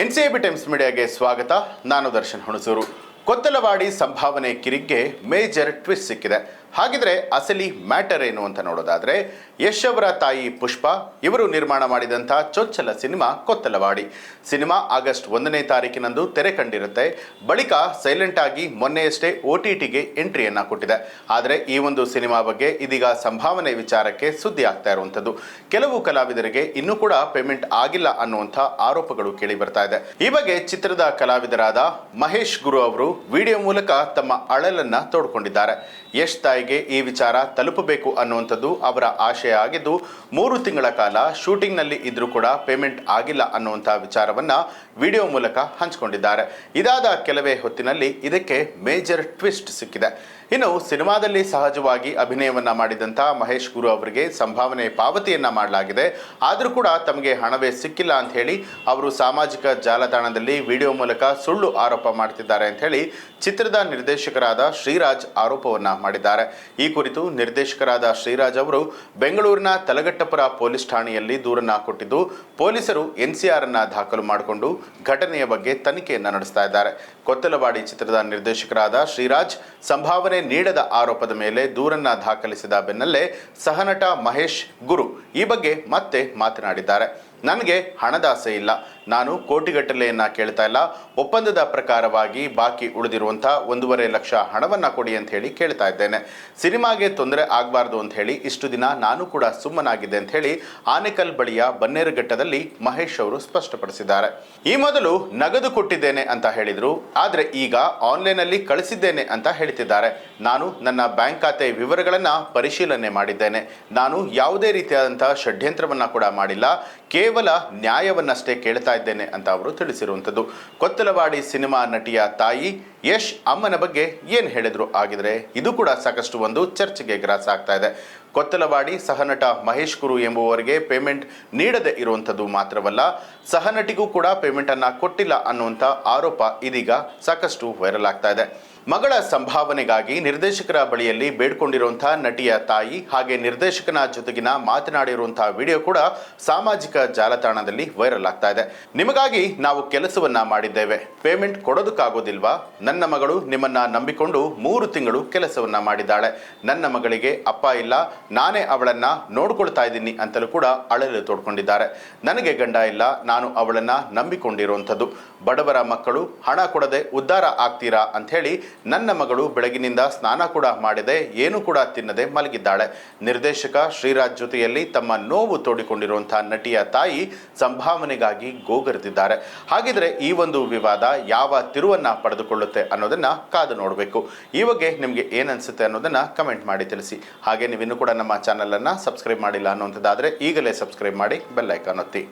N C B times ಮೀಡಿಯಾಗೆ ಸ್ವಾಗತ. ನಾನು ದರ್ಶನ್ ಹುಣಸೂರು. ಕೊತ್ತಲವಾಡಿ ಸಂಭಾವನೆ ಕಿರಿಗೆ ಮೇಜರ್ ಟ್ವಿಸ್ಟ್ ಸಿಕ್ಕಿದೆ. ಹಾಗಿದ್ರೆ ಅಸಲಿ ಮ್ಯಾಟರ್ ಏನು ಅಂತ ನೋಡೋದಾದ್ರೆ ಯಶ್ ಅವರ ತಾಯಿ ಪುಷ್ಪ ಇವರು ನಿರ್ಮಾಣ ಮಾಡಿದಂಥ ಚೊಚ್ಚಲ ಸಿನಿಮಾ ಕೊತ್ತಲವಾಡಿ. ಸಿನಿಮಾ ಆಗಸ್ಟ್ ಒಂದನೇ ತಾರೀಕಿನಂದು ತೆರೆ ಕಂಡಿರುತ್ತೆ. ಬಳಿಕ ಸೈಲೆಂಟ್ ಆಗಿ ಮೊನ್ನೆಯಷ್ಟೇ ಒ ಟಿ ಟಿಗೆ ಎಂಟ್ರಿಯನ್ನ ಕೊಟ್ಟಿದೆ. ಆದರೆ ಈ ಒಂದು ಸಿನಿಮಾ ಬಗ್ಗೆ ಇದೀಗ ಸಂಭಾವನೆ ವಿಚಾರಕ್ಕೆ ಸುದ್ದಿ ಆಗ್ತಾ ಇರುವಂಥದ್ದು. ಕೆಲವು ಕಲಾವಿದರಿಗೆ ಇನ್ನೂ ಕೂಡ ಪೇಮೆಂಟ್ ಆಗಿಲ್ಲ ಅನ್ನುವಂಥ ಆರೋಪಗಳು ಕೇಳಿ ಬರ್ತಾ ಇದೆ. ಈ ಬಗ್ಗೆ ಚಿತ್ರದ ಕಲಾವಿದರಾದ ಮಹೇಶ್ ಗುರು ಅವರು ವಿಡಿಯೋ ಮೂಲಕ ತಮ್ಮ ಅಳಲನ್ನ ತೋಡ್ಕೊಂಡಿದ್ದಾರೆ. ಯಶ್ ತಾಯಿಗೆ ಈ ವಿಚಾರ ತಲುಪಬೇಕು ಅನ್ನುವಂಥದ್ದು ಅವರ ಆಶಯ ಆಗಿದ್ದು, ಮೂರು ತಿಂಗಳ ಕಾಲ ಶೂಟಿಂಗ್ನಲ್ಲಿ ಇದ್ರೂ ಕೂಡ ಪೇಮೆಂಟ್ ಆಗಿಲ್ಲ ಅನ್ನುವಂಥ ವಿಚಾರವನ್ನು ವಿಡಿಯೋ ಮೂಲಕ ಹಂಚಿಕೊಂಡಿದ್ದಾರೆ. ಇದಾದ ಕೆಲವೇ ಹೊತ್ತಿನಲ್ಲಿ ಇದಕ್ಕೆ ಮೇಜರ್ ಟ್ವಿಸ್ಟ್ ಸಿಕ್ಕಿದೆ. ಇನ್ನು ಸಿನಿಮಾದಲ್ಲಿ ಸಹಜವಾಗಿ ಅಭಿನಯವನ್ನ ಮಾಡಿದಂಥ ಮಹೇಶ್ ಗುರು ಅವರಿಗೆ ಸಂಭಾವನೆ ಪಾವತಿಯನ್ನು ಮಾಡಲಾಗಿದೆ. ಆದರೂ ಕೂಡ ತಮಗೆ ಹಣವೇ ಸಿಕ್ಕಿಲ್ಲ ಅಂತ ಹೇಳಿ ಅವರು ಸಾಮಾಜಿಕ ಜಾಲತಾಣದಲ್ಲಿ ವಿಡಿಯೋ ಮೂಲಕ ಸುಳ್ಳು ಆರೋಪ ಮಾಡ್ತಿದ್ದಾರೆ ಅಂತ ಹೇಳಿ ಚಿತ್ರದ ನಿರ್ದೇಶಕರಾದ ಶ್ರೀರಾಜ್ ಆರೋಪವನ್ನ ಮಾಡಿದ್ದಾರೆ. ಈ ಕುರಿತು ನಿರ್ದೇಶಕರಾದ ಶ್ರೀರಾಜ್ ಅವರು ಬೆಂಗಳೂರಿನ ತಲಗಟ್ಟಪುರ ಪೊಲೀಸ್ ಠಾಣೆಯಲ್ಲಿ ದೂರನ್ನ ಕೊಟ್ಟಿದ್ದು, ಪೊಲೀಸರು ಎನ್ಸಿಆರ್ ಅನ್ನ ದಾಖಲು ಮಾಡಿಕೊಂಡು ಘಟನೆಯ ಬಗ್ಗೆ ತನಿಖೆಯನ್ನು ನಡೆಸ್ತಾ ಇದ್ದಾರೆ. ಕೊತ್ತಲವಾಡಿ ಚಿತ್ರದ ನಿರ್ದೇಶಕರಾದ ಶ್ರೀರಾಜ್ ಸಂಭಾವನೆ ನೀಡದ ಆರೋಪದ ಮೇಲೆ ದೂರನ್ನ ದಾಖಲಿಸಿದ ಬೆನ್ನಲ್ಲೇ ಸಹನಟ ಮಹೇಶ್ ಗುರು ಈ ಬಗ್ಗೆ ಮತ್ತೆ ಮಾತನಾಡಿದ್ದಾರೆ. ನನಗೆ ಹಣದಾಸೆ ಇಲ್ಲ. ನಾನು ಕೋಟಿಗಟ್ಟಲೆಯನ್ನ ಕೇಳ್ತಾ ಇಲ್ಲ. ಒಪ್ಪಂದದ ಪ್ರಕಾರವಾಗಿ ಬಾಕಿ ಉಳಿದಿರುವಂಥ ಒಂದೂವರೆ ಲಕ್ಷ ಹಣವನ್ನ ಕೊಡಿ ಅಂತ ಹೇಳಿ ಕೇಳ್ತಾ ಇದ್ದೇನೆ. ಸಿನಿಮಾಗೆ ತೊಂದರೆ ಆಗಬಾರ್ದು ಅಂತ ಹೇಳಿ ಇಷ್ಟು ದಿನ ನಾನು ಕೂಡ ಸುಮ್ಮನಾಗಿದ್ದೆ ಅಂತ ಹೇಳಿ ಆನೆಕಲ್ ಬಳಿಯ ಬನ್ನೇರುಘಟ್ಟದಲ್ಲಿ ಮಹೇಶ್ ಅವರು ಸ್ಪಷ್ಟಪಡಿಸಿದ್ದಾರೆ. ಈ ಮೊದಲು ನಗದು ಕೊಟ್ಟಿದ್ದೇನೆ ಅಂತ ಹೇಳಿದರು. ಆದರೆ ಈಗ ಆನ್ಲೈನಲ್ಲಿ ಕಳಿಸಿದ್ದೇನೆ ಅಂತ ಹೇಳ್ತಿದ್ದಾರೆ. ನಾನು ನನ್ನ ಬ್ಯಾಂಕ್ ಖಾತೆ ವಿವರಗಳನ್ನ ಪರಿಶೀಲನೆ ಮಾಡಿದ್ದೇನೆ. ನಾನು ಯಾವುದೇ ರೀತಿಯಾದಂತಹ ಷಡ್ಯಂತ್ರವನ್ನ ಕೂಡ ಮಾಡಿಲ್ಲ. ಕೇವಲ ನ್ಯಾಯವನ್ನಷ್ಟೇ ಕೇಳ್ತಾ ಇದ್ದೇನೆ ಅಂತ ಅವರು ತಿಳಿಸಿರುವಂಥದ್ದು. ಕೊತ್ತಲವಾಡಿ ಸಿನಿಮಾ ನಟಿಯ ತಾಯಿ ಯಶ್ ಅಮ್ಮನ ಬಗ್ಗೆ ಏನು ಹೇಳಿದ್ರು ಆಗಿದ್ರೆ ಇದು ಕೂಡ ಸಾಕಷ್ಟು ಒಂದು ಚರ್ಚೆಗೆ ಗ್ರಾಸ ಆಗ್ತಾ ಇದೆ. ಕೊತ್ತಲವಾಡಿ ಸಹನಟ ಮಹೇಶ್ ಕುರು ಎಂಬುವವರಿಗೆ ಪೇಮೆಂಟ್ ನೀಡದೆ ಇರುವಂಥದ್ದು ಮಾತ್ರವಲ್ಲ, ಸಹನಟಿಗೂ ಕೂಡ ಪೇಮೆಂಟನ್ನು ಕೊಟ್ಟಿಲ್ಲ ಅನ್ನುವಂಥ ಆರೋಪ ಇದೀಗ ಸಾಕಷ್ಟು ವೈರಲ್ ಆಗ್ತಾ ಇದೆ. ಮಗಳ ಸಂಭಾವನೆಗಾಗಿ ನಿರ್ದೇಶಕರ ಬಳಿಯಲ್ಲಿ ಬೇಡ್ಕೊಂಡಿರುವಂತಹ ನಟಿಯ ತಾಯಿ ಹಾಗೆ ನಿರ್ದೇಶಕನ ಜೊತೆಗಿನ ಮಾತನಾಡಿರುವಂತಹ ವಿಡಿಯೋ ಕೂಡ ಸಾಮಾಜಿಕ ಜಾಲತಾಣದಲ್ಲಿ ವೈರಲ್ ಆಗ್ತಾ ಇದೆ. ನಿಮಗಾಗಿ ನಾವು ಕೆಲಸವನ್ನ ಮಾಡಿದ್ದೇವೆ. ಪೇಮೆಂಟ್ ಕೊಡೋದಕ್ಕಾಗೋದಿಲ್ವಾ? ನನ್ನ ಮಗಳು ನಿಮ್ಮನ್ನ ನಂಬಿಕೊಂಡು ಮೂರು ತಿಂಗಳು ಕೆಲಸವನ್ನ ಮಾಡಿದ್ದಾಳೆ. ನನ್ನ ಮಗಳಿಗೆ ಅಪ್ಪ ಇಲ್ಲ, ನಾನೇ ಅವಳನ್ನ ನೋಡ್ಕೊಳ್ತಾ ಇದ್ದೀನಿ ಅಂತಲೂ ಕೂಡ ಅಳಲು ತೋಡ್ಕೊಂಡಿದ್ದಾರೆ. ನನಗೆ ಗಂಡ ಇಲ್ಲ, ನಾನು ಅವಳನ್ನ ನಂಬಿಕೊಂಡಿರುವಂಥದ್ದು. ಬಡವರ ಮಕ್ಕಳು ಹಣ ಕೊಡದೆ ಉದ್ಧಾರ ಆಗ್ತೀರಾ ಅಂತ ಹೇಳಿ ನನ್ನ ಮಗಳು ಬೆಳಗಿನಿಂದ ಸ್ನಾನ ಕೂಡ ಮಾಡಿದೆ, ಏನು ಕೂಡ ತಿನ್ನದೆ ಮಲಗಿದ್ದಾಳೆ. ನಿರ್ದೇಶಕ ಶ್ರೀರಾಜ್ ಜೊತೆಯಲ್ಲಿ ತಮ್ಮ ನೋವು ತೋಡಿಕೊಂಡಿರುವಂತಹ ನಟಿಯ ತಾಯಿ ಸಂಭಾವನೆಗಾಗಿ ಗೋಗರೆದಿದ್ದಾರೆ. ಹಾಗಿದ್ರೆ ಈ ಒಂದು ವಿವಾದ ಯಾವ ತಿರುವನ್ನ ಪಡೆದುಕೊಳ್ಳುತ್ತೆ ಅನ್ನೋದನ್ನ ಕಾದು ನೋಡಬೇಕು. ಈ ಬಗ್ಗೆ ನಿಮಗೆ ಏನನ್ಸುತ್ತೆ ಅನ್ನೋದನ್ನ ಕಮೆಂಟ್ ಮಾಡಿ ತಿಳಿಸಿ. ಹಾಗೆ ನೀವಿನ್ನೂ ಕೂಡ ನಮ್ಮ ಚಾನಲನ್ನು ಸಬ್ಸ್ಕ್ರೈಬ್ ಮಾಡಿಲ್ಲ ಅನ್ನುವಂಥದ್ದಾದರೆ ಈಗಲೇ ಸಬ್ಸ್ಕ್ರೈಬ್ ಮಾಡಿ ಬೆಲ್ ಐಕಾನ್ ಒತ್ತಿ.